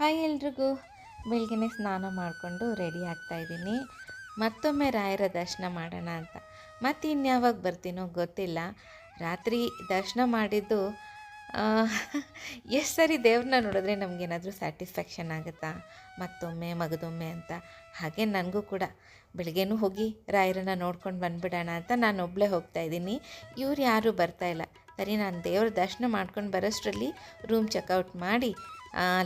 Hi ಎಲ್ರಿಗೂ. ಬೆಳಗ್ಗೆ ಸ್ನಾನ ಮಾಡಿಕೊಂಡು ರೆಡಿ ಆಗ್ತಾಯಿದ್ದೀನಿ ಮತ್ತೊಮ್ಮೆ ರಾಯರ ದರ್ಶನ ಮಾಡೋಣ ಅಂತ. ಮತ್ತು ಇನ್ಯಾವಾಗ ಬರ್ತೀನೋ ಗೊತ್ತಿಲ್ಲ. ರಾತ್ರಿ ದರ್ಶನ ಮಾಡಿದ್ದು ಎಷ್ಟು ಸರಿ ದೇವ್ರನ್ನ ನೋಡಿದ್ರೆ ನಮಗೇನಾದರೂ ಸ್ಯಾಟಿಸ್ಫ್ಯಾಕ್ಷನ್ ಆಗುತ್ತಾ? ಮತ್ತೊಮ್ಮೆ, ಮಗದೊಮ್ಮೆ ಅಂತ. ಹಾಗೆ ನನಗೂ ಕೂಡ. ಬೆಳಗ್ಗೆನೂ ಹೋಗಿ ರಾಯರನ್ನ ನೋಡ್ಕೊಂಡು ಬಂದುಬಿಡೋಣ ಅಂತ ನಾನು ಒಬ್ಬಳೇ ಹೋಗ್ತಾ ಇದ್ದೀನಿ. ಇವ್ರು ಯಾರೂ ಇಲ್ಲ. ಸರಿ, ನಾನು ದೇವ್ರ ದರ್ಶನ ಮಾಡ್ಕೊಂಡು ಬರೋಷ್ಟರಲ್ಲಿ ರೂಮ್ ಚೆಕ್ಔಟ್ ಮಾಡಿ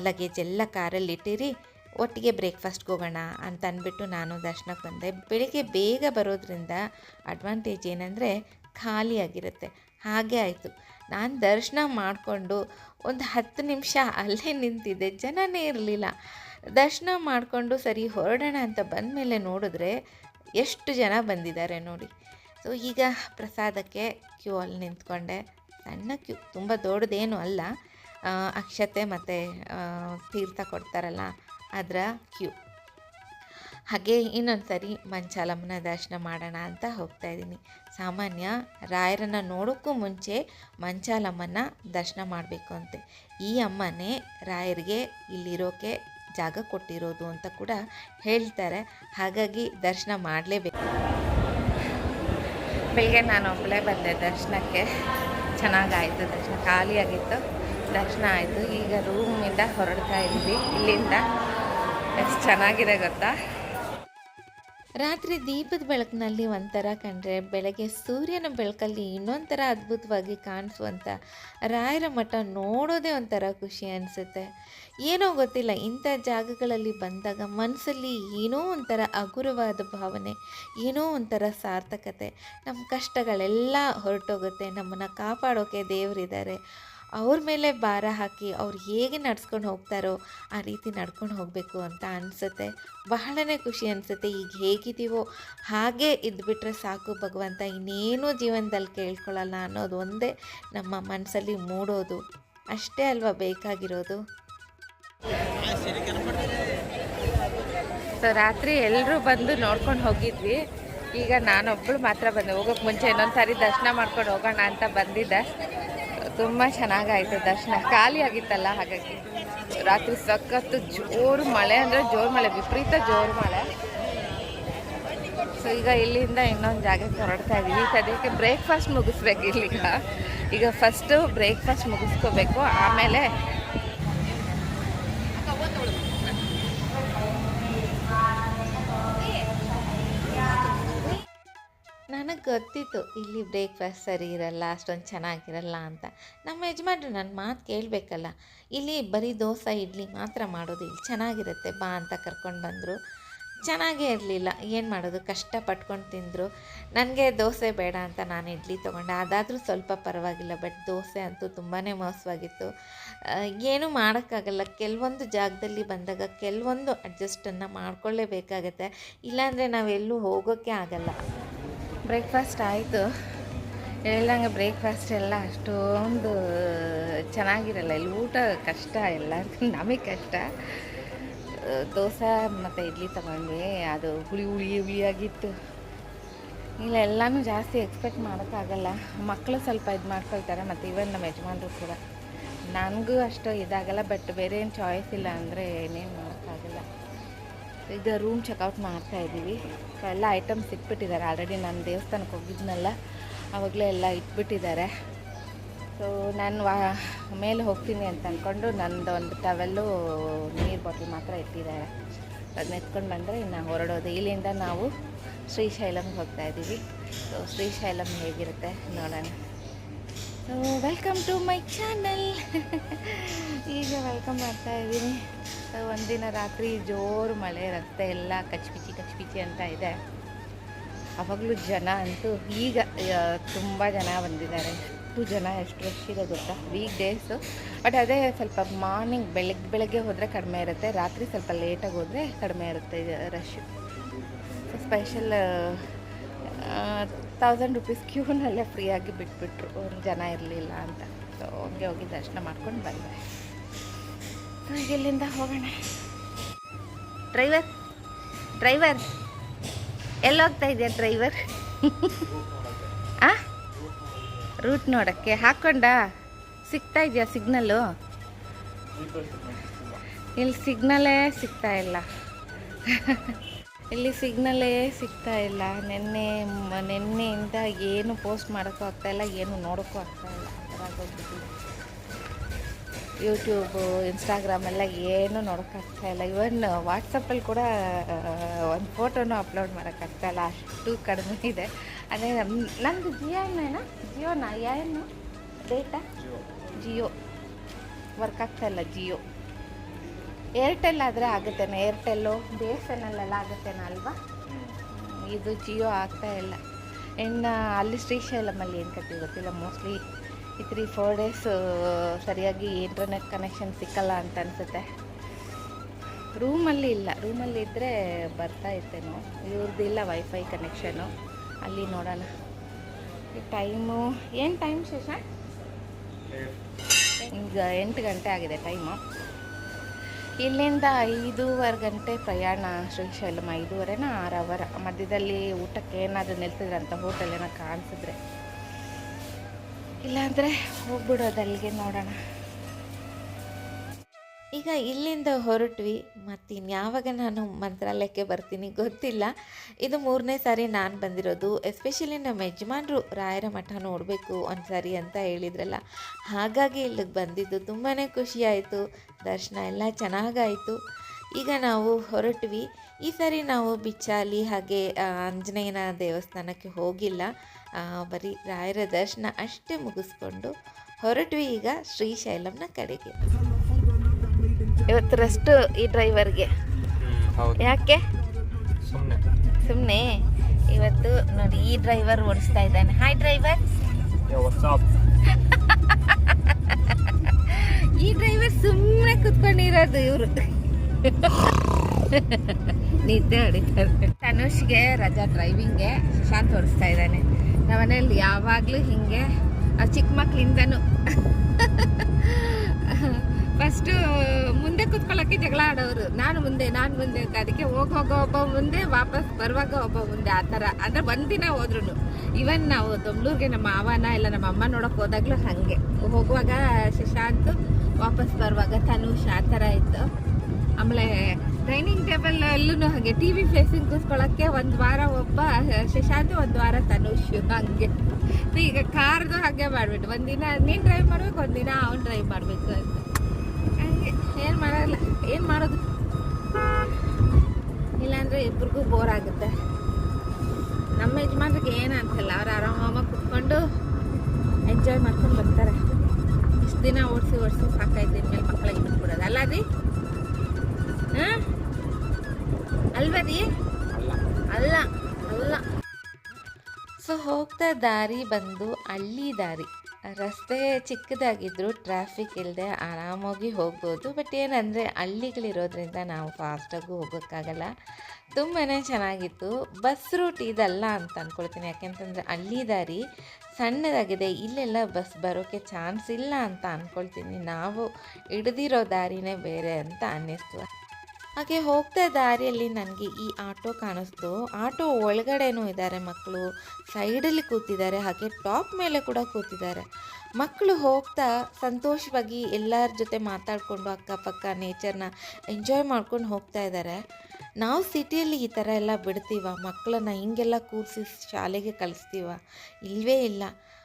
ಲಗೇಜ್ ಎಲ್ಲ ಕಾರಲ್ಲಿ ಇಟ್ಟಿರಿ, ಒಟ್ಟಿಗೆ ಬ್ರೇಕ್ಫಾಸ್ಟ್ಗೆ ಹೋಗೋಣ ಅಂತ ಅಂದ್ಬಿಟ್ಟು ನಾನು ದರ್ಶನಕ್ಕೆ ಬಂದೆ. ಬೆಳಿಗ್ಗೆ ಬೇಗ ಬರೋದ್ರಿಂದ ಅಡ್ವಾಂಟೇಜ್ ಏನಂದರೆ ಖಾಲಿಯಾಗಿರುತ್ತೆ ಹಾಗೆ ಆಯಿತು. ನಾನು ದರ್ಶನ ಮಾಡಿಕೊಂಡು ಒಂದು ಹತ್ತು ನಿಮಿಷ ಅಲ್ಲೇ ನಿಂತಿದ್ದೆ. ಜನನೇ ಇರಲಿಲ್ಲ. ದರ್ಶನ ಮಾಡಿಕೊಂಡು ಸರಿ ಹೊರಡೋಣ ಅಂತ ಬಂದ ಮೇಲೆ ನೋಡಿದ್ರೆ ಎಷ್ಟು ಜನ ಬಂದಿದ್ದಾರೆ ನೋಡಿ. ಸೊ ಈಗ ಪ್ರಸಾದಕ್ಕೆ ಕ್ಯೂ ಅಲ್ಲಿ ನಿಂತ್ಕೊಂಡೆ. ಸಣ್ಣ ಕ್ಯೂ ತುಂಬ ದೊಡ್ಡದೇನು ಅಲ್ಲ. ಅಕ್ಷತೆ ಮತ್ತು ತೀರ್ಥ ಕೊಡ್ತಾರಲ್ಲ, ಅದರ ಕ್ಯೂ. ಹಾಗೆ ಇನ್ನೊಂದು ಸರಿ ಮಂಚಾಲಮ್ಮನ ದರ್ಶನ ಮಾಡೋಣ ಅಂತ ಹೋಗ್ತಾ ಇದ್ದೀನಿ. ಸಾಮಾನ್ಯ ರಾಯರನ್ನು ನೋಡೋಕ್ಕೂ ಮುಂಚೆ ಮಂಚಾಲಮ್ಮನ ದರ್ಶನ ಮಾಡಬೇಕು ಅಂತೆ. ಈ ಅಮ್ಮನೇ ರಾಯರಿಗೆ ಇಲ್ಲಿರೋಕೆ ಜಾಗ ಕೊಟ್ಟಿರೋದು ಅಂತ ಕೂಡ ಹೇಳ್ತಾರೆ. ಹಾಗಾಗಿ ದರ್ಶನ ಮಾಡಲೇಬೇಕು. ಬೆಳಿಗ್ಗೆ ನಾನು ಒಬ್ಬಳೇ ಬಂದೆ ದರ್ಶನಕ್ಕೆ. ಚೆನ್ನಾಗಾಯಿತು ದರ್ಶನ, ಖಾಲಿಯಾಗಿತ್ತು. ದರ್ಶನ ಆಯಿತು. ಈಗ ರೂಮಿಂದ ಹೊರಡ್ತಾ ಇದ್ವಿ. ಇಲ್ಲಿಂದ ಎಷ್ಟು ಚೆನ್ನಾಗಿದೆ ಗೊತ್ತಾ? ರಾತ್ರಿ ದೀಪದ ಬೆಳಕಿನಲ್ಲಿ ಒಂಥರ ಕಂಡ್ರೆ ಬೆಳಗ್ಗೆ ಸೂರ್ಯನ ಬೆಳಕಲ್ಲಿ ಇನ್ನೊಂಥರ ಅದ್ಭುತವಾಗಿ ಕಾಣಿಸುವಂಥ ರಾಯರ ಮಠ ನೋಡೋದೇ ಒಂಥರ ಖುಷಿ ಅನಿಸುತ್ತೆ. ಏನೋ ಗೊತ್ತಿಲ್ಲ, ಇಂಥ ಜಾಗಗಳಲ್ಲಿ ಬಂದಾಗ ಮನಸ್ಸಲ್ಲಿ ಏನೋ ಒಂಥರ ಹಗುರವಾದ ಭಾವನೆ, ಏನೋ ಒಂಥರ ಸಾರ್ಥಕತೆ. ನಮ್ಮ ಕಷ್ಟಗಳೆಲ್ಲ ಹೊರಟೋಗುತ್ತೆ, ನಮ್ಮನ್ನು ಕಾಪಾಡೋಕೆ ದೇವರಿದ್ದಾರೆ. ಅವ್ರ ಮೇಲೆ ಭಾರ ಹಾಕಿ ಅವ್ರು ಹೇಗೆ ನಡ್ಸ್ಕೊಂಡು ಹೋಗ್ತಾರೋ ಆ ರೀತಿ ನಡ್ಕೊಂಡು ಹೋಗಬೇಕು ಅಂತ ಅನಿಸುತ್ತೆ. ಬಹಳನೇ ಖುಷಿ ಅನಿಸುತ್ತೆ ಈಗ ಹೇಗಿದ್ದೀವೋ ಹಾಗೆ ಇದ್ಬಿಟ್ರೆ ಸಾಕು ಭಗವಂತ, ಇನ್ನೇನು ಜೀವನದಲ್ಲಿ ಕೇಳ್ಕೊಳ್ಳಲ್ಲ ಅನ್ನೋದು ಒಂದೇ ನಮ್ಮ ಮನಸ್ಸಲ್ಲಿ ಮೂಡೋದು. ಅಷ್ಟೇ ಅಲ್ವಾ ಬೇಕಾಗಿರೋದು? ಸೊ ರಾತ್ರಿ ಎಲ್ಲರೂ ಬಂದು ನೋಡ್ಕೊಂಡು ಹೋಗಿದ್ವಿ. ಈಗ ನಾನೊಬ್ಬಳು ಮಾತ್ರ ಬಂದೆ. ಹೋಗೋಕೆ ಮುಂಚೆ ಇನ್ನೊಂದು ಸಾರಿ ದರ್ಶನ ಮಾಡ್ಕೊಂಡು ಹೋಗೋಣ ಅಂತ ಬಂದಿದ್ದೆ. ತುಂಬ ಚೆನ್ನಾಗಾಯಿತು ದರ್ಶನ. ಖಾಲಿ ಆಗಿತ್ತಲ್ಲ ಹಾಗಾಗಿ. ರಾತ್ರಿ ಸಖತ್ತು ಜೋರು ಮಳೆ ಅಂದರೆ ಜೋರು ಮಳೆ, ವಿಪರೀತ ಜೋರು ಮಳೆ. ಸೊ ಈಗ ಇಲ್ಲಿಂದ ಇನ್ನೊಂದು ಜಾಗಕ್ಕೆ ಹೊರಡ್ತಾ ಇದ್ದೀವಿ ಸದ್ಯಕ್ಕೆ ಬ್ರೇಕ್ಫಾಸ್ಟ್ ಮುಗಿಸ್ಬೇಕು ಇಲ್ಲಿಗ ಈಗ ಫಸ್ಟು ಬ್ರೇಕ್ಫಾಸ್ಟ್ ಮುಗಿಸ್ಕೋಬೇಕು. ಆಮೇಲೆ ಗೊತ್ತಿತ್ತು, ಇಲ್ಲಿ ಬ್ರೇಕ್ಫಾಸ್ಟ್ ಸರಿ ಇರಲ್ಲ, ಅಷ್ಟೊಂದು ಚೆನ್ನಾಗಿರಲ್ಲ ಅಂತ. ನಮ್ಮ ಯಜಮಾನ್ರು ನನ್ನ ಮಾತು ಕೇಳಬೇಕಲ್ಲ, ಇಲ್ಲಿ ಬರೀ ದೋಸೆ, ಇಡ್ಲಿ ಮಾತ್ರ ಮಾಡೋದು, ಇಲ್ಲಿ ಚೆನ್ನಾಗಿರುತ್ತೆ, ಬಾ ಅಂತ ಕರ್ಕೊಂಡು ಬಂದರು. ಚೆನ್ನಾಗೇ ಇರಲಿಲ್ಲ, ಏನು ಮಾಡೋದು ಕಷ್ಟ ಪಟ್ಕೊಂಡು ತಿಂದರು. ನನಗೆ ದೋಸೆ ಬೇಡ ಅಂತ ನಾನು ಇಡ್ಲಿ ತೊಗೊಂಡೆ, ಅದಾದರೂ ಸ್ವಲ್ಪ ಪರವಾಗಿಲ್ಲ ಬಟ್ ದೋಸೆ ಅಂತೂ ತುಂಬಾ ಮೋಸವಾಗಿತ್ತು. ಏನೂ ಮಾಡೋಕ್ಕಾಗಲ್ಲ, ಕೆಲವೊಂದು ಜಾಗದಲ್ಲಿ ಬಂದಾಗ ಕೆಲವೊಂದು ಅಡ್ಜಸ್ಟನ್ನು ಮಾಡ್ಕೊಳ್ಳೇಬೇಕಾಗತ್ತೆ, ಇಲ್ಲಾಂದರೆ ನಾವೆಲ್ಲೂ ಹೋಗೋಕ್ಕೆ ಆಗಲ್ಲ. ಬ್ರೇಕ್ಫಾಸ್ಟ್ ಆಯಿತು. ಹೇಳ್ದಂಗೆ ಬ್ರೇಕ್ಫಾಸ್ಟ್ ಎಲ್ಲ ಅಷ್ಟೊಂದು ಚೆನ್ನಾಗಿರಲ್ಲ. ಇಲ್ಲಿ ಊಟ ಕಷ್ಟ ಎಲ್ಲ ನಮಗೆ ಕಷ್ಟ. ದೋಸೆ ಮತ್ತು ಇಡ್ಲಿ ತಗೊಂಡ್ವಿ. ಅದು ಹುಳಿ ಹುಳಿ ಹುಳಿಯಾಗಿತ್ತು. ಇಲ್ಲ, ಎಲ್ಲನೂ ಜಾಸ್ತಿ ಎಕ್ಸ್ಪೆಕ್ಟ್ ಮಾಡೋಕ್ಕಾಗಲ್ಲ ಮಕ್ಕಳು ಸ್ವಲ್ಪ ಇದು ಮಾಡ್ಕೊಳ್ತಾರೆ, ಮತ್ತು ಇವನ್ ನಮ್ಮ ಯಜಮಾನರು ಕೂಡ. ನನಗೂ ಅಷ್ಟು ಇದಾಗಲ್ಲ ಬಟ್ ಬೇರೆ ಏನು ಚಾಯ್ಸ್ ಇಲ್ಲ ಅಂದರೆ ಏನೇನು. ಈಗ ರೂಮ್ ಚೆಕ್ಔಟ್ ಮಾಡ್ತಾ ಇದ್ದೀವಿ. ಎಲ್ಲ ಐಟಮ್ಸ್ ಇಟ್ಬಿಟ್ಟಿದ್ದಾರೆ. ಆಲ್ರೆಡಿ ನಾನು ದೇವಸ್ಥಾನಕ್ಕೆ ಹೋಗಿದ್ನಲ್ಲ ಆವಾಗಲೇ ಎಲ್ಲ ಇಟ್ಬಿಟ್ಟಿದ್ದಾರೆ. ಸೊ ನಾನು ವಾ ಮೇಲೆ ಹೋಗ್ತೀನಿ ಅಂತ ಅಂದ್ಕೊಂಡು ನಂದು ಒಂದು ಟವೆಲ್ಲು ನೀರು ಬಾಟಲ್ ಮಾತ್ರ ಇಟ್ಟಿದ್ದಾರೆ. ಅದನ್ನ ಎತ್ಕೊಂಡು ಬಂದರೆ ಇನ್ನು ಹೊರಡೋದು. ಇಲ್ಲಿಂದ ನಾವು ಶ್ರೀಶೈಲಮ್ಗೆ ಹೋಗ್ತಾ ಇದ್ದೀವಿ. ಸೊ ಶ್ರೀಶೈಲಂ ಹೇಗಿರುತ್ತೆ ನೋಡೋಣ. So welcome to my channel ಈಗ ವೆಲ್ಕಮ್ ಮಾಡ್ತಾ ಇದ್ದೀನಿ. ಒಂದಿನ ರಾತ್ರಿ ಜೋರು ಮಳೆ, ರಸ್ತೆ ಎಲ್ಲ ಕಚ್ಪಿಚಿ ಕಚ್ಪಿಚಿ ಅಂತ ಇದೆ. ಅವಾಗಲೂ ಜನ ಅಂತೂ ಈಗ ತುಂಬ ಜನ ಬಂದಿದ್ದಾರೆ. ಎಷ್ಟು ಜನ ಎಷ್ಟು ರಶ್ ಇದೆ ಗೊತ್ತಾ? ವೀಕ್ ಡೇಸು ಬಟ್ ಅದೇ ಸ್ವಲ್ಪ ಮಾರ್ನಿಂಗ್ ಬೆಳಗ್ಗೆ ಬೆಳಗ್ಗೆ ಹೋದರೆ ಕಡಿಮೆ ಇರುತ್ತೆ. ರಾತ್ರಿ ಸ್ವಲ್ಪ ಲೇಟಾಗಿ ಹೋದರೆ ಕಡಿಮೆ ಇರುತ್ತೆ ರಶ್ ಸ್ಪೆಷಲ್ ತೌಸಂಡ್ ರುಪೀಸ್ ಕ್ಯೂನಲ್ಲೇ ಫ್ರೀಯಾಗಿ ಬಿಟ್ಬಿಟ್ರು. ಒಂದು ಜನ ಇರಲಿಲ್ಲ ಅಂತ. ಸೊ ಹೋಗಿ ಹೋಗಿ ದರ್ಶನ ಮಾಡ್ಕೊಂಡು ಬಂದೆ. ಇಲ್ಲಿಂದ ಹೋಗೋಣ. ಡ್ರೈವರ್ ಡ್ರೈವರ್ ಎಲ್ಲೋಗ್ತಾ ಇದೆಯಾ ಡ್ರೈವರ್ ಆ? ರೂಟ್ ನೋಡೋಕ್ಕೆ. ಹಾಕ್ಕೊಂಡ? ಸಿಗ್ತಾ ಇದೆಯಾ ಸಿಗ್ನಲ್ಲು ಇಲ್ಲಿ ಸಿಗ್ನಲ್ಲೇ ಸಿಗ್ತಾ ಇಲ್ಲ. ಇಲ್ಲಿ ಸಿಗ್ನಲೇ ಸಿಗ್ತಾ ಇಲ್ಲ. ನಿನ್ನೆ ನಿನ್ನೆಯಿಂದ ಏನು ಪೋಸ್ಟ್ ಮಾಡೋಕ್ಕೂ ಆಗ್ತಾ ಇಲ್ಲ ಏನು ನೋಡೋಕ್ಕೂ ಆಗ್ತಾ ಇಲ್ಲ. ಅದರಾಗೋಗ್ಬಿಟ್ಟು ಆಗೋಗ್ಬಿಟ್ಟಿದೆ. ಯೂಟ್ಯೂಬು ಇನ್ಸ್ಟಾಗ್ರಾಮ್ ಎಲ್ಲ ಏನು ನೋಡೋಕ್ಕಾಗ್ತಾ ಇಲ್ಲ. ಇವನ್ ವಾಟ್ಸಪ್ಪಲ್ಲಿ ಕೂಡ ಒಂದು ಫೋಟೋನು ಅಪ್ಲೋಡ್ ಮಾಡೋಕ್ಕಾಗ್ತಾ ಇಲ್ಲ. ಅಷ್ಟು ಕಡಿಮೆ ಇದೆ. ಅದೇ ನಮ್ಮ ನಂದು ಜಿಯೋನೇನಾ ಜಿಯೋನಾ ಏನು? ಡೇಟಾ ಜಿಯೋ ವರ್ಕ್ ಆಗ್ತಾ ಇಲ್ಲ ಜಿಯೋ ಏರ್ಟೆಲ್ ಆದರೆ ಆಗುತ್ತೇನೆ? ಏರ್ಟೆಲ್ಲು ಬಿ ಎಸ್ ಎನ್ ಎಲ್ಲ ಆಗುತ್ತೇನೆ ಅಲ್ವಾ? ಇದು ಜಿಯೋ ಆಗ್ತಾ ಇಲ್ಲ. ಇನ್ನು ಅಲ್ಲಿ ಶ್ರೀಶೈಲಮಲ್ಲಿ ಏನು ಕಟ್ಟಿ ಗೊತ್ತಿಲ್ಲ? ಮೋಸ್ಟ್ಲಿ ಈ ತ್ರೀ ಫೋರ್ ಡೇಸ್ ಸರಿಯಾಗಿ ಇಂಟರ್ನೆಟ್ ಕನೆಕ್ಷನ್ ಸಿಕ್ಕಲ್ಲ ಅಂತ ಅನಿಸುತ್ತೆ. ರೂಮಲ್ಲಿ ಇಲ್ಲ. ರೂಮಲ್ಲಿ ಇದ್ದರೆ ಬರ್ತಾ ಇವ್ರದ್ದು ಇಲ್ಲ ವೈಫೈ ಕನೆಕ್ಷನು ಅಲ್ಲಿ ನೋಡೋಣ. ಟೈಮು ಏನು ಟೈಮ್ ಶೇಷ? ಈಗ ಎಂಟು ಗಂಟೆ ಆಗಿದೆ ಟೈಮು ಇಲ್ಲಿಂದ ಐದೂವರೆ ಗಂಟೆ ಪ್ರಯಾಣ ಶ್ರೀಶೈಲಂ ಐದೂವರೆನ ಆರು ಅವರ್ ಮಧ್ಯದಲ್ಲಿ ಊಟಕ್ಕೆ ಏನಾದರೂ ನಿಲ್ಸಿದ್ರಂತ ಹೋಟೆಲ್ ಏನೋ ಕಾಣಿಸಿದ್ರೆ. ಇಲ್ಲಾಂದರೆ ಹೋಗ್ಬಿಡೋದು ಅಲ್ಲಿಗೆ ನೋಡೋಣ. ಈಗ ಇಲ್ಲಿಂದ ಹೊರಟ್ವಿ ಮತ್ತು ಇನ್ಯಾವಾಗ ನಾನು ಮಂತ್ರಾಲಯಕ್ಕೆ ಬರ್ತೀನಿ ಗೊತ್ತಿಲ್ಲ. ಇದು ಮೂರನೇ ಸಾರಿ ನಾನು ಬಂದಿರೋದು. ಎಸ್ಪೆಷಲಿ ನಮ್ಮ ಯಜಮಾನ್ರು ರಾಯರ ಮಠ ನೋಡಬೇಕು ಒಂದು ಸಾರಿ ಅಂತ ಹೇಳಿದ್ರಲ್ಲ. ಹಾಗಾಗಿ ಇಲ್ಲಿಗೆ ಬಂದಿದ್ದು ತುಂಬಾ ಖುಷಿಯಾಯಿತು ದರ್ಶನ ಎಲ್ಲ ಚೆನ್ನಾಗಾಯಿತು. ಈಗ ನಾವು ಹೊರಟ್ವಿ. ಈ ಸಾರಿ ನಾವು ಬಿಚ್ಚಾಲಿ ಹಾಗೆ ಆಂಜನೇಯನ ದೇವಸ್ಥಾನಕ್ಕೆ ಹೋಗಿಲ್ಲ. ಬರೀ ರಾಯರ ದರ್ಶನ ಅಷ್ಟೇ ಮುಗಿಸ್ಕೊಂಡು ಹೊರಟ್ವಿ ಈಗ ಶ್ರೀಶೈಲಂನ ಕಡೆಗೆ. ಇವತ್ತು ರೆಸ್ಟ್ ಈ ಡ್ರೈವರ್ಗೆ ಯಾಕೆ? ಸುಮ್ಮನೆ ಇವತ್ತು ನೋಡಿ ಈ ಡ್ರೈವರ್ ಓಡಿಸ್ತಾ ಇದ್ದಾನೆ. ಹಾಯ್ ಡ್ರೈವರ್ ಈ ಡ್ರೈವರ್ ಸುಮ್ಮನೆ ಕುತ್ಕೊಂಡಿರೋದು ಇವರು. ನಿದ್ದೆ ಹೊಡಿತಾರೆ. ತನುಷ್ಗೆ ರಜಾ ಡ್ರೈವಿಂಗ್ಗೆ ಸುಶಾಂತ್ ಓಡಿಸ್ತಾ ಇದ್ದಾನೆ. ನಮ್ಮನೇಲಿ ಯಾವಾಗಲೂ ಹಿಂಗೆ. ಚಿಕ್ಕ ಮಕ್ಳಿಂದನೂ. ಫಸ್ಟು ಮುಂದೆ ಕುತ್ಕೊಳ್ಳೋಕ್ಕೆ ಜಗಳ ಆಡೋರು. ನಾನು ಮುಂದೆ ನಾನು ಮುಂದೆ ಅಂತ ಅದಕ್ಕೆ ಹೋಗಿ ಒಬ್ಬ ಮುಂದೆ, ವಾಪಸ್ ಬರುವಾಗ ಒಬ್ಬ ಮುಂದೆ, ಆ ಥರ. ಅಂದರೆ ಒಂದಿನ ಹೋದ್ರು ಇವನ್ ನಾವು ದೊಮ್ಲೂರಿಗೆ ನಮ್ಮ ಮಾವನ ಇಲ್ಲ ನಮ್ಮ ಅಮ್ಮ ನೋಡೋಕೆ ಹೋದಾಗಲೂ ಹಾಗೆ. ಹೋಗುವಾಗ ಶಶಾಂತ್ ವಾಪಸ್ ಬರುವಾಗ ತನುಷ್, ಆ ಥರ ಇತ್ತು. ಆಮೇಲೆ ಡೈನಿಂಗ್ ಟೇಬಲ್ ಅಲ್ಲೂ ಹಾಗೆ, ಟಿ ವಿ ಫೇಸಿಂಗ್ ಕೂತ್ಕೊಳ್ಳೋಕ್ಕೆ ಒಂದು ವಾರ ಒಬ್ಬ ಶಶಾಂತ್ ಒಂದು ವಾರ ತನುಷ್, ಹಾಗೆ. ಈಗ ಕಾರ್ದು ಹಾಗೆ ಮಾಡಿಬಿಟ್ಟು ಒಂದಿನ ನೀನು ಡ್ರೈವ್ ಮಾಡ್ಬೇಕು ಒಂದಿನ ಅವ್ನು ಡ್ರೈವ್ ಮಾಡಬೇಕು ಅಂತ. ಮಾಡಲ್ಲ. ಏನು ಮಾಡೋದು? ಇಲ್ಲಾಂದರೆ ಇಬ್ರಿಗೂ ಬೋರ್ ಆಗುತ್ತೆ. ನಮ್ಮ ಯಜಮಾನ್ರಿಗೆ ಏನು ಅನ್ಸಲ್ಲ ಅವ್ರು ಆರಾಮಾಗಿ ಕುತ್ಕೊಂಡು ಎಂಜಾಯ್ ಮಾಡ್ಕೊಂಡು ಬರ್ತಾರೆ. ಇಷ್ಟು ದಿನ ಓಡಿಸಿ ಓಡಿಸಿ ಸಾಕಾಯ್ತು. ಇನ್ಮೇಲೆ ಮಕ್ಕಳಿಗೆ ಬಿಟ್ಬಿಡೋದು. ಅಲ್ಲ ರೀ ಹಾಂ? ಅಲ್ವ ರೀ ಅಲ್ಲ. ಅಲ್ಲ. ಸೊ ಹೋಗ್ತಾ ದಾರಿ ಬಂದು ಹಳ್ಳಿ ದಾರಿ. ರಸ್ತೆ ಚಿಕ್ಕದಾಗಿದ್ದರೂ ಟ್ರಾಫಿಕ್ ಇಲ್ಲದೆ ಆರಾಮಾಗಿ ಹೋಗ್ಬೋದು. ಬಟ್ ಏನಂದರೆ ಹಳ್ಳಿಗಳಿರೋದ್ರಿಂದ ನಾವು ಫಾಸ್ಟಾಗೂ ಹೋಗೋಕ್ಕಾಗಲ್ಲ. ತುಂಬಾ ಚೆನ್ನಾಗಿತ್ತು. ಬಸ್ ರೂಟ್ ಇದಲ್ಲ ಅಂತ ಅಂದ್ಕೊಳ್ತೀನಿ ಯಾಕೆಂತಂದರೆ ಹಳ್ಳಿ ದಾರಿ ಸಣ್ಣದಾಗಿದೆ. ಇಲ್ಲೆಲ್ಲ ಬಸ್ ಬರೋಕ್ಕೆ ಚಾನ್ಸ್ ಇಲ್ಲ ಅಂತ ಅಂದ್ಕೊಳ್ತೀನಿ ನಾವು ಹಿಡ್ದಿರೋ ದಾರಿನೇ ಬೇರೆ ಅಂತ ಅನ್ನಿಸ್ತು. ಹಾಗೆ ಹೋಗ್ತಾ ದಾರಿಯಲ್ಲಿ ನನಗೆ ಈ ಆಟೋ ಕಾಣಿಸ್ತು. ಆಟೋ ಒಳಗಡೆನೂ ಇದ್ದಾರೆ ಮಕ್ಕಳು. ಸೈಡಲ್ಲಿ ಕೂತಿದ್ದಾರೆ. ಹಾಗೆ ಟಾಪ್ ಮೇಲೆ ಕೂಡ ಕೂತಿದ್ದಾರೆ. ಮಕ್ಕಳು ಹೋಗ್ತಾ ಸಂತೋಷವಾಗಿ ಎಲ್ಲರ ಜೊತೆ ಮಾತಾಡಿಕೊಂಡು ಅಕ್ಕಪಕ್ಕ ನೇಚರ್ನ ಎಂಜಾಯ್ ಮಾಡ್ಕೊಂಡು ಹೋಗ್ತಾ ಇದ್ದಾರೆ. ನಾವು ಸಿಟಿಯಲ್ಲಿ ಈ ಥರ ಎಲ್ಲ ಬಿಡ್ತೀವ? ಮಕ್ಕಳನ್ನ ಹಿಂಗೆಲ್ಲ ಕೂರಿಸಿ ಶಾಲೆಗೆ ಕಳಿಸ್ತೀವ? ಇಲ್ಲವೇ ಇಲ್ಲ.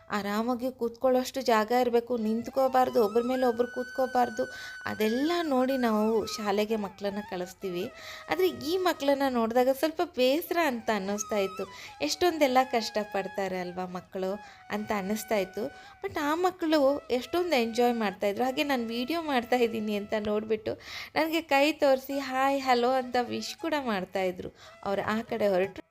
ಆರಾಮಾಗಿ ಕೂತ್ಕೊಳ್ಳೋಷ್ಟು ಜಾಗ ಇರಬೇಕು, ನಿಂತ್ಕೋಬಾರ್ದು ಒಬ್ಬರ ಮೇಲೆ ಒಬ್ಬರು ಕೂತ್ಕೋಬಾರ್ದು, ಅದೆಲ್ಲ ನೋಡಿ ನಾವು ಶಾಲೆಗೆ ಮಕ್ಕಳನ್ನ ಕಳಿಸ್ತೀವಿ. ಆದರೆ ಈ ಮಕ್ಕಳನ್ನ ನೋಡಿದಾಗ ಸ್ವಲ್ಪ ಬೇಸರ ಅಂತ ಅನ್ನಿಸ್ತಾ ಇತ್ತು. ಎಷ್ಟೊಂದೆಲ್ಲ ಕಷ್ಟಪಡ್ತಾರೆ ಅಲ್ವಾ ಮಕ್ಕಳು ಅಂತ ಅನ್ನಿಸ್ತಾ ಇತ್ತು. ಬಟ್ ಆ ಮಕ್ಕಳು ಎಷ್ಟೊಂದು ಎಂಜಾಯ್ ಮಾಡ್ತಾಯಿದ್ರು ಹಾಗೆ ನಾನು ವೀಡಿಯೋ ಮಾಡ್ತಾ ಇದ್ದೀನಿ ಅಂತ ನೋಡಿಬಿಟ್ಟು ನನಗೆ ಕೈ ತೋರಿಸಿ ಹಾಯ್ ಹಲೋ ಅಂತ ವಿಶ್ ಕೂಡ ಮಾಡ್ತಾಯಿದ್ರು ಅವರು ಆ ಕಡೆ ಹೊರಟು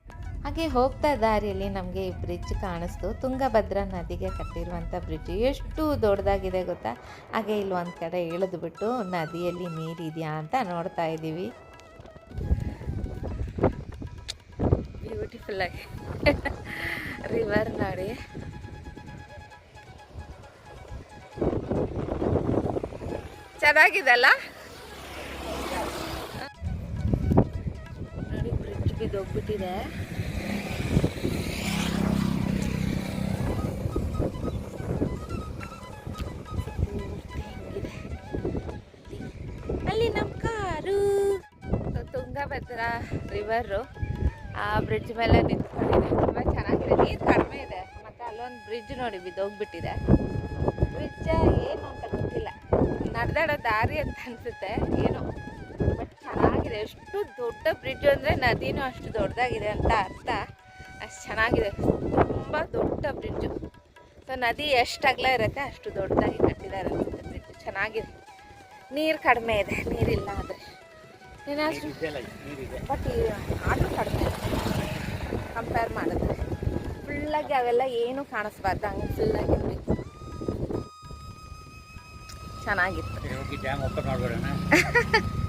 ಹಾಗೆ ಹೋಗ್ತಾ ದಾರಿಯಲ್ಲಿ ನಮಗೆ ಈ ಬ್ರಿಡ್ಜ್ ಕಾಣಿಸ್ತು. ತುಂಗಭದ್ರಾ ನದಿಗೆ ಕಟ್ಟಿರುವಂಥ ಬ್ರಿಡ್ಜ್ ಎಷ್ಟು ದೊಡ್ಡದಾಗಿದೆ ಗೊತ್ತಾ? ಹಾಗೆ ಇಲ್ಲಿ ಒಂದು ಕಡೆ ಇಳಿದ್ಬಿಟ್ಟು ನದಿಯಲ್ಲಿ ನೀರಿದೆಯಾ ಅಂತ ನೋಡ್ತಾ ಇದ್ದೀವಿ. ಬ್ಯೂಟಿಫುಲ್ ಆಗಿ. ರಿವರ್ ನೋಡಿ. ಚೆನ್ನಾಗಿದೆಲ್ಲ? ನೋಡಿ ಬ್ರಿಡ್ಜ್ ಬಿದ್ದೋಗ್ಬಿಟ್ಟಿದೆ. ತುಂಗಭದ್ರಾ ರಿವರು ಆ ಬ್ರಿಡ್ಜ್ ಮೇಲೆ ನಿಂತ್ಕೊಂಡಿದೆ. ತುಂಬ ಚೆನ್ನಾಗಿದೆ. ನೀರು ಕಡಿಮೆ ಇದೆ. ಮತ್ತು ಅಲ್ಲೊಂದು ಬ್ರಿಡ್ಜ್ ನೋಡಿ ಬಿದ್ದೋಗ್ಬಿಟ್ಟಿದೆ. ಬ್ರಿಡ್ಜ್ ಏನು ಅಂತ ಗೊತ್ತಿಲ್ಲ. ನಡೆದಾಡೋ ದಾರಿ ಅಂತ ಅನಿಸುತ್ತೆ. ಏನು? ಬಟ್ ಚೆನ್ನಾಗಿದೆ. ಎಷ್ಟು ದೊಡ್ಡ ಬ್ರಿಡ್ಜ್ ಅಂದರೆ ನದಿನೂ ಅಷ್ಟು ದೊಡ್ಡದಾಗಿದೆ ಅಂತ ಅರ್ಥ. ಅಷ್ಟು ಚೆನ್ನಾಗಿದೆ. ತುಂಬ ದೊಡ್ಡ ಬ್ರಿಡ್ಜು ಸೊ ನದಿ ಎಷ್ಟು ಅಗಲ ಇರುತ್ತೆ ಅಷ್ಟು ದೊಡ್ಡದಾಗಿ ಕಟ್ಟಿದ್ದಾರೆ ಬ್ರಿಡ್ಜ್ ಚೆನ್ನಾಗಿದೆ. ನೀರು ಕಡಿಮೆ ಇದೆ. ನೀರಿಲ್ಲ ಏನಾದರೂ ಬಟ್ ಆದರೂ ಕಡಿಮೆ. ಕಂಪೇರ್ ಮಾಡಿದ್ರೆ. ಫುಲ್ಲಾಗಿ ಅವೆಲ್ಲ ಏನೂ ಕಾಣಿಸ್ಬಾರ್ದು. ಹಂಗೆ ಫುಲ್ಲಾಗಿ ಚೆನ್ನಾಗಿತ್ತು. ಚೆನ್ನಾಗಿತ್ತು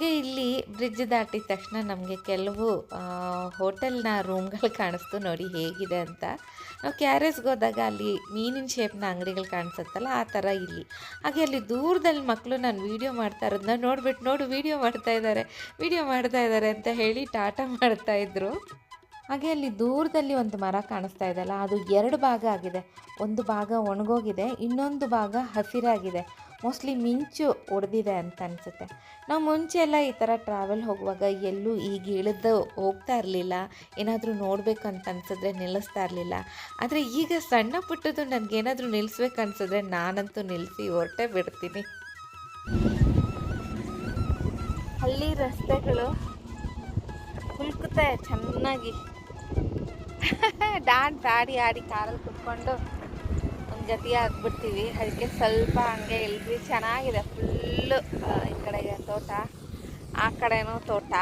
ಹಾಗೆ ಇಲ್ಲಿ ಬ್ರಿಡ್ಜ್ ದಾಟಿದ ತಕ್ಷಣ ನಮಗೆ ಕೆಲವು ಹೋಟೆಲ್ನ ರೂಮ್ಗಳು ಕಾಣಿಸ್ತು ನೋಡಿ ಹೇಗಿದೆ ಅಂತ. ನಾವು ಕೆ ಆರ್ ಎಸ್ಗೆ ಹೋದಾಗ ಅಲ್ಲಿ ಮೀನಿನ ಶೇಪ್ನ ಅಂಗಡಿಗಳು ಕಾಣಿಸುತ್ತಲ್ಲ, ಆ ಥರ ಇಲ್ಲಿ. ಹಾಗೆ ಅಲ್ಲಿ ದೂರದಲ್ಲಿ ಮಕ್ಕಳು ನಾನು ವೀಡಿಯೋ ಮಾಡ್ತಾ ಇರೋದನ್ನ ನೋಡ್ಬಿಟ್ಟು ನೋಡು ವೀಡಿಯೋ ಮಾಡ್ತಾ ಇದ್ದಾರೆ, ವೀಡಿಯೋ ಮಾಡ್ತಾ ಇದ್ದಾರೆ ಅಂತ ಹೇಳಿ ಟಾಟಾ ಮಾಡ್ತಾ ಇದ್ರು. ಹಾಗೆ ಅಲ್ಲಿ ದೂರದಲ್ಲಿ ಒಂದು ಮರ ಕಾಣಿಸ್ತಾ ಇದೆಯಲ್ಲ, ಅದು ಎರಡು ಭಾಗ ಆಗಿದೆ. ಒಂದು ಭಾಗ ಒಣಗೋಗಿದೆ, ಇನ್ನೊಂದು ಭಾಗ ಹಸಿರಾಗಿದೆ. ಮೋಸ್ಟ್ಲಿ ಮಿಂಚು ಹೊಡೆದಿದೆ ಅಂತ ಅನಿಸುತ್ತೆ. ನಾವು ಮುಂಚೆ ಎಲ್ಲ ಈ ಥರ ಟ್ರಾವೆಲ್ ಹೋಗುವಾಗ ಎಲ್ಲೂ ಈಗ ಇಳಿದು ಹೋಗ್ತಾ ಇರಲಿಲ್ಲ. ಏನಾದರೂ ನೋಡಬೇಕಂತ ಅನ್ಸಿದ್ರೆ ನಿಲ್ಲಿಸ್ತಾ ಇರಲಿಲ್ಲ. ಆದರೆ ಈಗ ಸಣ್ಣ ಪುಟ್ಟದು ನನಗೇನಾದರೂ ನಿಲ್ಲಿಸ್ಬೇಕು ಅನ್ಸಿದ್ರೆ ನಾನಂತೂ ನಿಲ್ಲಿಸಿ ಹೊರಟೆ ಬಿಡ್ತೀನಿ. ಹಳ್ಳಿ ರಸ್ತೆಗಳು ಕುಲ್ಕುತ್ತೆ ಚೆನ್ನಾಗಿ. ಡಾನ್ಸ್ ಆಡಿ ಆಡಿ ಕಾರಲ್ಲಿ ಕುತ್ಕೊಂಡು ಜೊತೆ ಆಗ್ಬಿಡ್ತೀವಿ ಅದಕ್ಕೆ ಸ್ವಲ್ಪ ಹಂಗೆ ಇಲ್ರಿ ಚೆನ್ನಾಗಿದೆ ಫುಲ್ಲು ಈ ಕಡೆಗೆ ತೋಟ. ಆ ಕಡೆನೂ ತೋಟ.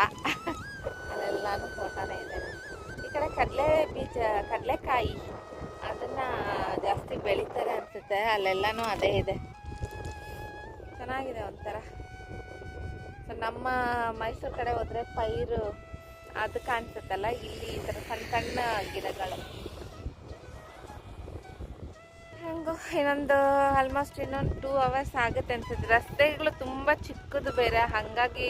ಅಲ್ಲೆಲ್ಲನೂ ತೋಟನೇ ಇದೆ. ಈ ಕಡೆ ಕಡಲೆ ಬೀಜ, ಕಡಲೆಕಾಯಿ. ಅದನ್ನು ಜಾಸ್ತಿ ಬೆಳೀತಾರೆ ಅನಿಸುತ್ತೆ. ಅಲ್ಲೆಲ್ಲನೂ ಅದೇ ಇದೆ. ಚೆನ್ನಾಗಿದೆ ಒಂಥರ. ಸೊ ನಮ್ಮ ಮೈಸೂರು ಕಡೆ ಹೋದರೆ ಪೈರು, ಅದು ಕಾಣಿಸುತ್ತಲ್ಲ? ಇಲ್ಲಿ ಈ ಥರ ಸಣ್ಣ ಸಣ್ಣ ಗಿಡಗಳು. ಹೆಂಗೋ, ಇನ್ನೊಂದು ಆಲ್ಮೋಸ್ಟ್ ಇನ್ನೊಂದು ಟೂ ಅವರ್ಸ್ ಆಗುತ್ತೆ ಅನ್ಸುತ್ತೆ. ರಸ್ತೆಗಳು ತುಂಬ ಚಿಕ್ಕದು ಬೇರೆ, ಹಾಗಾಗಿ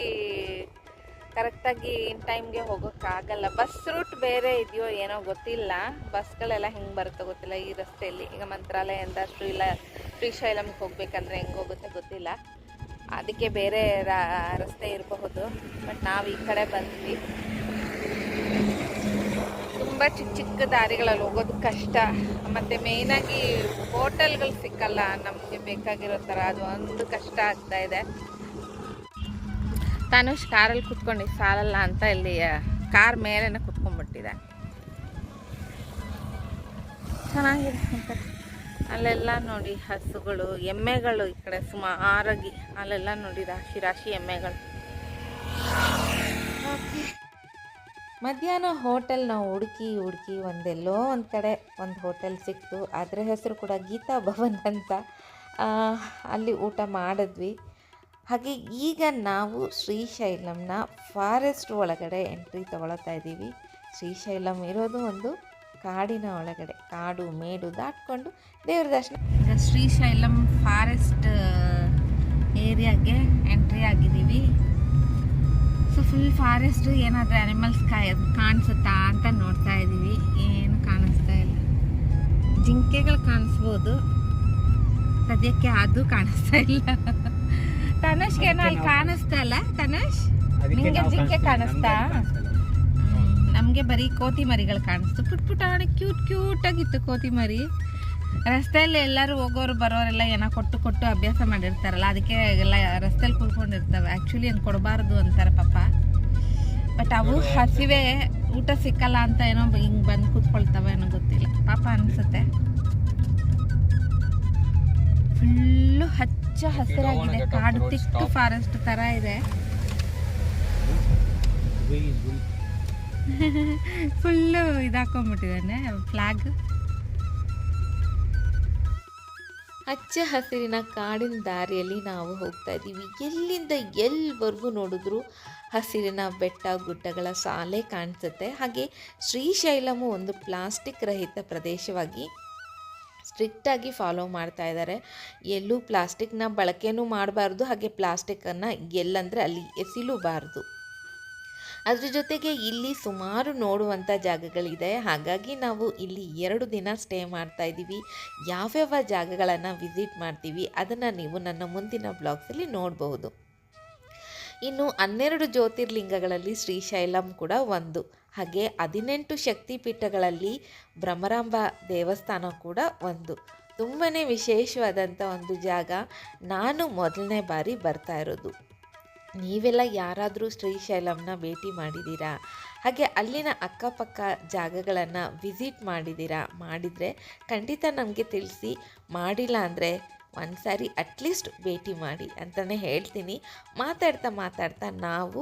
ಕರೆಕ್ಟಾಗಿ ಇನ್ ಟೈಮ್ಗೆ ಹೋಗೋಕ್ಕಾಗಲ್ಲ ಬಸ್ ರೂಟ್ ಬೇರೆ ಇದೆಯೋ ಏನೋ ಗೊತ್ತಿಲ್ಲ. ಬಸ್ಗಳೆಲ್ಲ ಹೆಂಗೆ ಬರುತ್ತೋ ಗೊತ್ತಿಲ್ಲ. ಈ ರಸ್ತೆಯಲ್ಲಿ ಈಗ ಮಂತ್ರಾಲಯದಿಂದ ಶ್ರೀಲ ಶ್ರೀಶೈಲಮ್ಗೆ ಹೋಗ್ಬೇಕಂದ್ರೆ ಹೆಂಗೆ ಹೋಗುತ್ತೆ ಗೊತ್ತಿಲ್ಲ. ಅದಕ್ಕೆ ಬೇರೆ ರಸ್ತೆ ಇರಬಹುದು. ಬಟ್ ನಾವು ಈ ಕಡೆ ಬಂದ್ವಿ. ತುಂಬ ಚಿಕ್ಕ ಚಿಕ್ಕ ದಾರಿಗಳಲ್ಲಿ ಹೋಗೋದು ಕಷ್ಟ. ಮತ್ತು ಮೇಯ್ನಾಗಿ ಹೋಟೆಲ್ಗಳು ಸಿಕ್ಕಲ್ಲ, ನಮಗೆ ಬೇಕಾಗಿರೋ ಥರ ಅದು ಒಂದು ಕಷ್ಟ ಆಗ್ತಾ ಇದೆ. ತಾನು ಕಾರಲ್ಲಿ ಕುತ್ಕೊಂಡು ಸಾಲಲ್ಲ ಅಂತ ಇಲ್ಲಿ ಕಾರ್ ಮೇಲೇ ಕುತ್ಕೊಂಡ್ಬಿಟ್ಟಿದೆ. ಚೆನ್ನಾಗಿದೆ ಅಲ್ಲೆಲ್ಲ ನೋಡಿ ಹಸುಗಳು, ಎಮ್ಮೆಗಳು ಈ ಕಡೆ ಸುಮಾರಾಗಿ. ಅಲ್ಲೆಲ್ಲ ನೋಡಿ ರಾಶಿ ರಾಶಿ ಎಮ್ಮೆಗಳು. ಮಧ್ಯಾಹ್ನ ಹೋಟೆಲ್ ನಾವು ಹುಡುಕಿ ಹುಡುಕಿ ಒಂದೆಲ್ಲೋ ಒಂದು ಕಡೆ ಒಂದು ಹೋಟೆಲ್ ಸಿಕ್ತು. ಅದರ ಹೆಸರು ಕೂಡ ಗೀತಾ ಭವನ್ ಅಂತ. ಅಲ್ಲಿ ಊಟ ಮಾಡಿದ್ವಿ. ಹಾಗೆ ಈಗ ನಾವು ಶ್ರೀಶೈಲಂನ ಫಾರೆಸ್ಟ್ ಒಳಗಡೆ ಎಂಟ್ರಿ ತೊಗೊಳ್ತಾ ಇದ್ದೀವಿ. ಶ್ರೀಶೈಲಂ ಇರೋದು ಒಂದು ಕಾಡಿನ ಒಳಗಡೆ. ಕಾಡು ಮೇಡು ದಾಟ್ಕೊಂಡು ದೇವ್ರ ದರ್ಶನ. ಶ್ರೀಶೈಲಂ ಫಾರೆಸ್ಟ್ ಏರಿಯಾಗೆ ಎಂಟ್ರಿ ಆಗಿದ್ದೀವಿ. ಸೊ ಫುಲ್ ಫಾರೆಸ್ಟ್ ಏನಾದರೂ ಅನಿಮಲ್ಸ್ ಕಾಣಿಸುತ್ತಾ ಅಂತ ನೋಡ್ತಾ ಇದ್ದೀವಿ. ಏನು ಕಾಣಿಸ್ತಾ ಇಲ್ಲ. ಜಿಂಕೆಗಳು ಕಾಣಿಸ್ಬೋದು. ಸದ್ಯಕ್ಕೆ ಅದು ಕಾಣಿಸ್ತಾ ಇಲ್ಲ. ತನುಷ್ಗೆ ಏನೋ ಅಲ್ಲಿ ಕಾಣಿಸ್ತಾ ಇಲ್ಲ? ತನುಷ್? ನಿಮಗೆ ಜಿಂಕೆ ಕಾಣಿಸ್ತಾ ನಮಗೆ ಬರೀ ಕೋತಿ ಮರಿಗಳು ಕಾಣಿಸ್ತು. ಪುಟ್ ಪುಟಾಣಿ ಕ್ಯೂಟ್ ಕ್ಯೂಟ್ ಆಗಿತ್ತು ಕೋತಿ ಮರಿ ರಸ್ತೆಯಲ್ಲಿ ಎಲ್ಲರೂ ಹೋಗೋರು ಬರೋರೆಲ್ಲ ಏನೋ ಕೊಟ್ಟು ಕೊಟ್ಟು ಅಭ್ಯಾಸ ಮಾಡಿರ್ತಾರಲ್ಲ ಅದಕ್ಕೆ ಎಲ್ಲ ರಸ್ತೆಯಲ್ಲಿ ಕೂತ್ಕೊಂಡಿರ್ತವೆ ಆ್ಯಕ್ಚುಲಿ ಏನು ಕೊಡಬಾರ್ದು ಅಂತಾರೆ ಪಾಪ. ಬಟ್ ಅವು ಹಸಿವೆ ಊಟ ಸಿಕ್ಕಲ್ಲ ಅಂತ ಏನೋ ಹಿಂಗೆ ಬಂದು ಕೂತ್ಕೊಳ್ತಾವೆ ಏನೋ ಗೊತ್ತಿಲ್ಲ. ಪಾಪ ಅನಿಸುತ್ತೆ. ಫುಲ್ಲು ಹಚ್ಚ ಹಸಿರಾಗಿದೆ. ಕಾಡು ತಿಕ್ಕು ಫಾರೆಸ್ಟ್ ಥರ ಇದೆ. ಫುಲ್ಲು ಇದಾಕೊಂಡ್ಬಿಟ್ಟಿದ್ದಾನೆ ಫ್ಲಾಗ್ ಹಚ್ಚ ಹಸಿರಿನ ಕಾಡಿನ ದಾರಿಯಲ್ಲಿ ನಾವು ಹೋಗ್ತಾ ಇದ್ದೀವಿ. ಎಲ್ಲಿಂದ ಎಲ್ಲಿವರೆಗೂ ನೋಡಿದ್ರು ಹಸಿರಿನ ಬೆಟ್ಟ, ಗುಡ್ಡಗಳ ಸಾಲೆ ಕಾಣಿಸುತ್ತೆ. ಹಾಗೆ ಶ್ರೀಶೈಲಮು ಒಂದು ಪ್ಲಾಸ್ಟಿಕ್ ರಹಿತ ಪ್ರದೇಶವಾಗಿ ಸ್ಟ್ರಿಕ್ಟಾಗಿ ಫಾಲೋ ಮಾಡ್ತಾ ಇದ್ದಾರೆ. ಎಲ್ಲೂ ಪ್ಲಾಸ್ಟಿಕ್ನ ಬಳಕೆನೂ ಮಾಡಬಾರ್ದು. ಹಾಗೆ ಪ್ಲಾಸ್ಟಿಕ್ಕನ್ನು ಎಲ್ಲಂದರೆ ಅಲ್ಲಿ ಎಸಿಲೂಬಾರ್ದು. ಅದ್ರ ಜೊತೆಗೆ ಇಲ್ಲಿ ಸುಮಾರು ನೋಡುವಂಥ ಜಾಗಗಳಿದೆ. ಹಾಗಾಗಿ ನಾವು ಇಲ್ಲಿ ಎರಡು ದಿನ ಸ್ಟೇ ಮಾಡ್ತಾ ಇದ್ದೀವಿ. ಯಾವ್ಯಾವ ಜಾಗಗಳನ್ನು ವಿಸಿಟ್ ಮಾಡ್ತೀವಿ ಅದನ್ನು ನೀವು ನನ್ನ ಮುಂದಿನ ಬ್ಲಾಗ್ಸಲ್ಲಿ ನೋಡಬಹುದು. ಇನ್ನು ಹನ್ನೆರಡು ಜ್ಯೋತಿರ್ಲಿಂಗಗಳಲ್ಲಿ ಶ್ರೀಶೈಲಂ ಕೂಡ ಒಂದು. ಹಾಗೆ ಹದಿನೆಂಟು ಶಕ್ತಿಪೀಠಗಳಲ್ಲಿ ಭ್ರಮರಾಂಬ ದೇವಸ್ಥಾನ ಕೂಡ ಒಂದು. ತುಂಬಾ ವಿಶೇಷವಾದಂಥ ಒಂದು ಜಾಗ. ನಾನು ಮೊದಲನೇ ಬಾರಿ ಬರ್ತಾ ಇರೋದು. ನೀವೆಲ್ಲ ಯಾರಾದರೂ ಶ್ರೀಶೈಲಂನ ಭೇಟಿ ಮಾಡಿದ್ದೀರಾ? ಹಾಗೆ ಅಲ್ಲಿನ ಅಕ್ಕಪಕ್ಕ ಜಾಗಗಳನ್ನು ವಿಸಿಟ್ ಮಾಡಿದ್ದೀರಾ? ಮಾಡಿದರೆ ಖಂಡಿತ ನಮಗೆ ತಿಳಿಸಿ. ಮಾಡಿಲ್ಲ ಅಂದರೆ ಒಂದು ಸಾರಿ ಅಟ್ಲೀಸ್ಟ್ ಭೇಟಿ ಮಾಡಿ ಅಂತಲೇ ಹೇಳ್ತೀನಿ. ಮಾತಾಡ್ತಾ ಮಾತಾಡ್ತಾ ನಾವು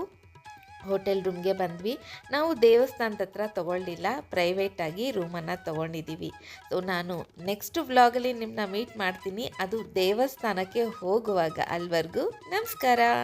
ಹೋಟೆಲ್ ರೂಮ್ಗೆ ಬಂದ್ವಿ. ನಾವು ದೇವಸ್ಥಾನದ ಹತ್ರ ತೊಗೊಳ್ಳಿಲ್ಲ. ಪ್ರೈವೇಟಾಗಿ ರೂಮನ್ನು ತೊಗೊಂಡಿದ್ದೀವಿ. ಸೊ ನಾನು ನೆಕ್ಸ್ಟ್ ವ್ಲಾಗಲ್ಲಿ ನಿಮ್ಮನ್ನ ಮೀಟ್ ಮಾಡ್ತೀನಿ. ಅದು ದೇವಸ್ಥಾನಕ್ಕೆ ಹೋಗುವಾಗ ಅಲ್ವರೆಗೂ. ನಮಸ್ಕಾರ!